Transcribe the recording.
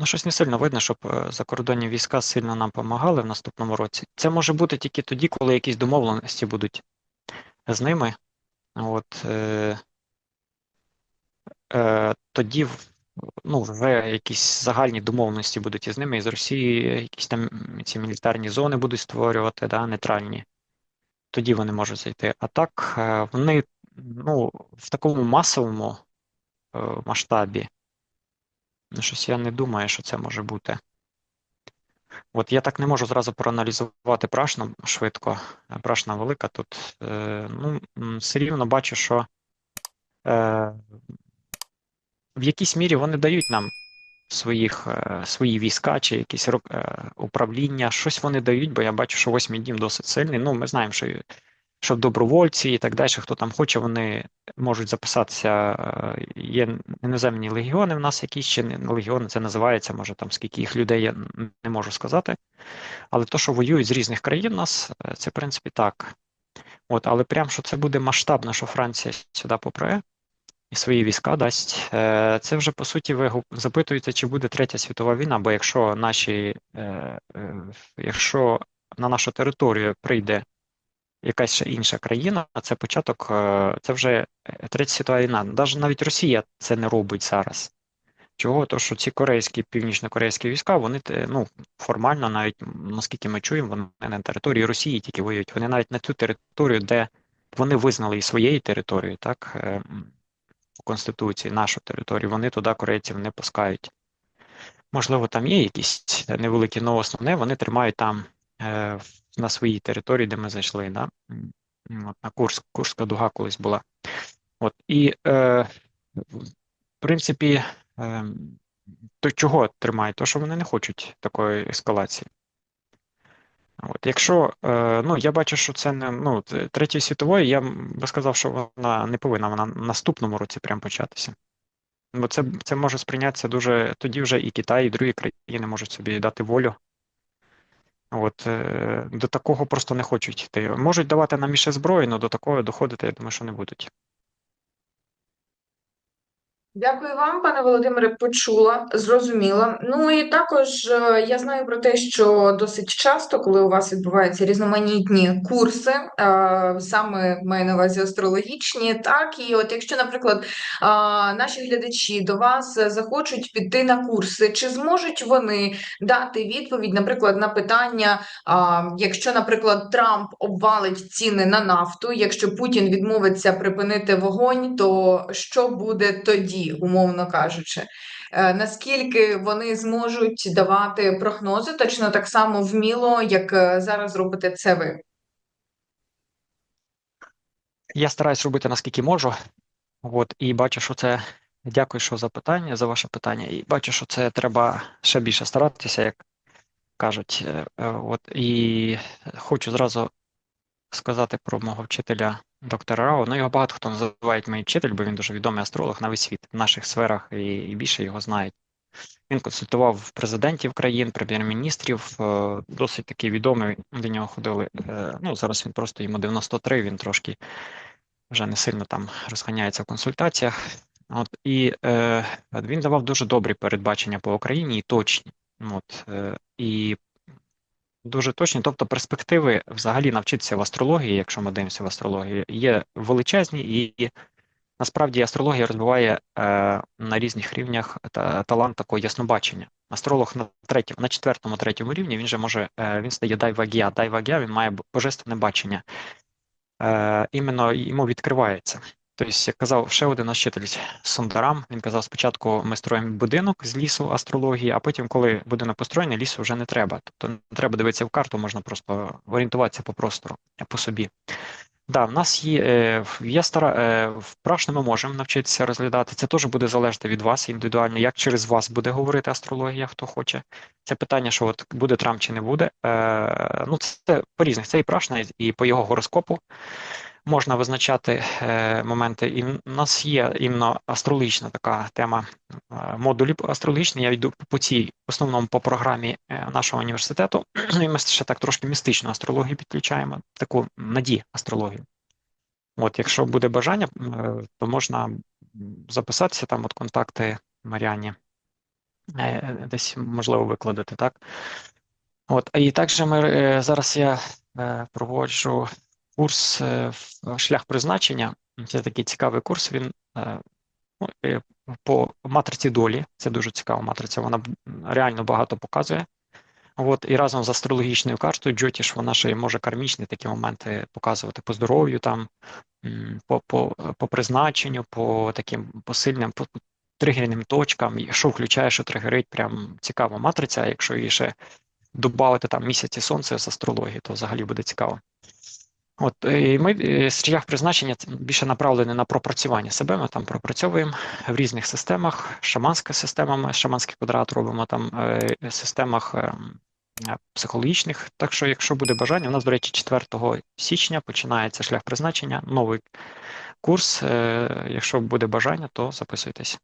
Ну, щось не сильно видно, щоб е, закордонні війська сильно нам допомагали в наступному році. Це може бути тільки тоді, коли якісь домовленості будуть з ними. От, е, е, тоді ну, вже якісь загальні домовленості будуть із ними, і з Росії якісь там ці мілітарні зони будуть створювати, да, нейтральні. Тоді вони можуть зайти. А так, е, вони ну, в такому масовому е, масштабі. Ну, щось я не думаю, що це може бути. От я так не можу зразу проаналізувати Прашну швидко. Прашна велика тут. Е, ну, все рівно бачу, що е, в якійсь мірі вони дають нам своїх, е, свої війська чи якісь е, управління. Щось вони дають, бо я бачу, що восьмий дім досить сильний. Ну, ми знаємо, що, що добровольці і так далі, хто там хоче, вони можуть записатися. Е, Є іноземні легіони в нас якісь ще не легіони, це називається, може там скільки їх людей, я не можу сказати. Але то, що воюють з різних країн нас, е, це в принципі так. От, але прям що це буде масштабно, що Франція сюди попре і свої війська дасть. Е, Це вже по суті ви запитуєте, чи буде третя світова війна, бо якщо наші, якщо на нашу територію прийде якась ще інша країна, це початок, е, це вже е, третя світова війна. Навіть навіть Росія це не робить зараз. Чого? То, що ці корейські, північно-корейські війська, вони ну, формально, навіть наскільки ми чуємо, вони на території Росії тільки воюють. Вони навіть на ту територію, де вони визнали і своєю територією, так, е, у Конституції, нашу територію, вони туди корейців не пускають. Можливо, там є якісь невеликі, але основне вони тримають там е, в- на своїй території, де ми зайшли. Да? От, на Курск, Курська дуга колись була. От, і, е, в принципі, е, то чого тримають? То, що вони не хочуть такої ескалації. От, якщо, е, ну, я бачу, що це не, ну, Третьої світової, я б сказав, що вона не повинна, вона наступному році прям початися. Бо це, це може сприйнятися дуже, тоді вже і Китай, і другі країни можуть собі дати волю. От, е, до такого просто не хочуть йти. Можуть давати нам іще зброю, але до такого доходити, я думаю, що не будуть. Дякую вам, пане Володимире, почула, зрозуміла. Ну і також е, я знаю про те, що досить часто, коли у вас відбуваються різноманітні курси, е, саме маю на увазі астрологічні, так і от якщо, наприклад, е, наші глядачі до вас захочуть піти на курси, чи зможуть вони дати відповідь, наприклад, на питання, якщо, наприклад, Трамп обвалить ціни на нафту, якщо Путін відмовиться припинити вогонь, то що буде тоді, умовно кажучи? Е, Наскільки вони зможуть давати прогнози точно так само вміло, як е, зараз робите це ви? Я стараюсь робити наскільки можу. От, і бачу, що це. Дякую, що за питання, за ваше питання. І бачу, що це треба ще більше старатися, як кажуть. Е, От, і хочу зразу сказати про мого вчителя доктора Рао. Ну, його багато хто називає мій вчитель, бо він дуже відомий астролог на весь світ в наших сферах і, і більше його знають. Він консультував президентів країн, прем'єр-міністрів, е, досить такий відомий. До нього ходили. е, Ну, зараз він просто йому 93, він трошки вже не сильно там розганяється в консультаціях. От, і е, він давав дуже добрі передбачення по Україні і точні. От, е, і дуже точні, тобто перспективи взагалі навчитися в астрології, якщо ми дивимося в астрологію, є величезні, і, насправді астрологія розвиває е, на різних рівнях та, талант такого яснобачення. Астролог на третьому, на четвертому, третьому рівні він же може, е, він стає дайвагія. Дайвагія він має божественне бачення. Е, іменно йому відкривається. Тобто, як казав ще один наш вчитель Сондарам, він казав, спочатку ми строїмо будинок з лісу астрології, а потім, коли будинок построєний, лісу вже не треба. Тобто не треба дивитися в карту, можна просто орієнтуватися по простору, по собі. Да, в нас є, е, є стара, е, впрашно ми можемо навчитися розглядати. Це теж буде залежати від вас індивідуально, як через вас буде говорити астрологія, хто хоче. Це питання, що от буде Трамп чи не буде. Е, ну, це по різних. Це і прашна, і по його гороскопу можна визначати е, моменти. І в нас є іменно астрологічна така тема е, модулі астрологічні. Я йду по цій, основному по програмі е, нашого університету. І ми ще так трошки містичну астрологію підключаємо, таку наді астрологію. От, якщо буде бажання, то можна записатися там от контакти Маріані. десь можливо викладати, так? От, і також ми зараз я проводжу курс е, в шлях призначення. Це такий цікавий курс. Він е, ну, е, по матриці долі. Це дуже цікава матриця. Вона реально багато показує. От, і разом з астрологічною картою Джотіш, вона ще й може кармічні такі моменти показувати по здоров'ю, там, по, по, по призначенню, по таким посильним, по тригерним точкам. Що включає, що тригерить, прям цікава матриця. Якщо її ще додати там місяці сонця з астрології, то взагалі буде цікаво. От і ми е, шлях призначення більше направлений на пропрацювання себе. Ми там пропрацьовуємо в різних системах, шаманська система, ми шаманський квадрат робимо там е, системах ем, е, психологічних. Так що, якщо буде бажання, у нас, до речі, 4 січня починається шлях призначення, новий курс. Е, Якщо буде бажання, то записуйтесь.